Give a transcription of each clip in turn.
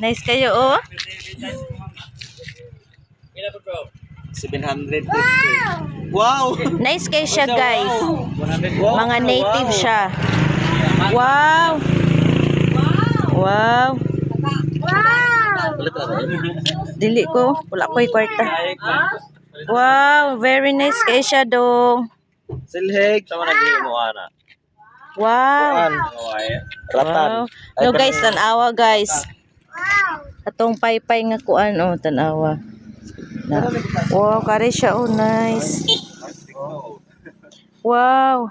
Nice kayo, oh. 750. Wow! Nice kayo siya, guys. Mga native siya. Wow. Wow. Dili ko. Wala ko'y kwarta. Wow. Very nice kayo siya, dong. Silhig. Sama na mo, ana. Wow. Ratan. Wow. No, guys, tanawa, guys. Atong paypay nga kuan, oh, tanawa. Na. Wow, kare siya, oh, nice. Wow.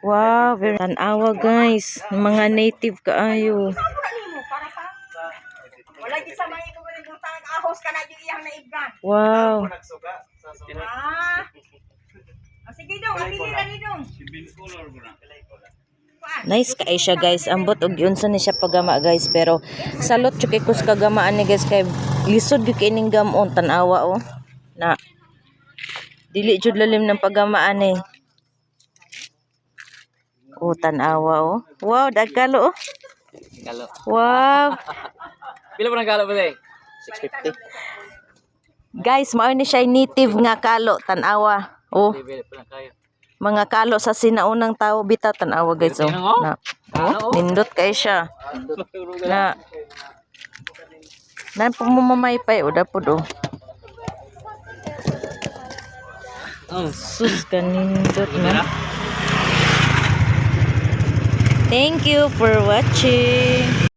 Wow, very tanawa, guys. Mga native kaayo. Wala di sa mga ko rin butang ahos ka na yung iyang naibgan. Wow. Ah. Ah, sige dong, ang dili na ni dong. Nice kay siya guys. Ambot og unsa ni siya pagama guys pero salot kay kus kagamaan ni guys kay lisod gyud kining gamon tan-awa oh. Na dili jud lalim ng pagamaan ni. Oh tan-awa oh. Wow dagkalo oh. Wow. Pila pa ng kalo ba day? 650. Guys, mao ni siya native nga kalo tan-awa. Oh, Pila pa ng kayo. mga kalo sa sinaunang tao bitaw tan-awa guys oh. Na. Oh, nindot kay siya. Na na pumumaypay o dapod o. Oh. Sus kanindot na. Thank you for watching.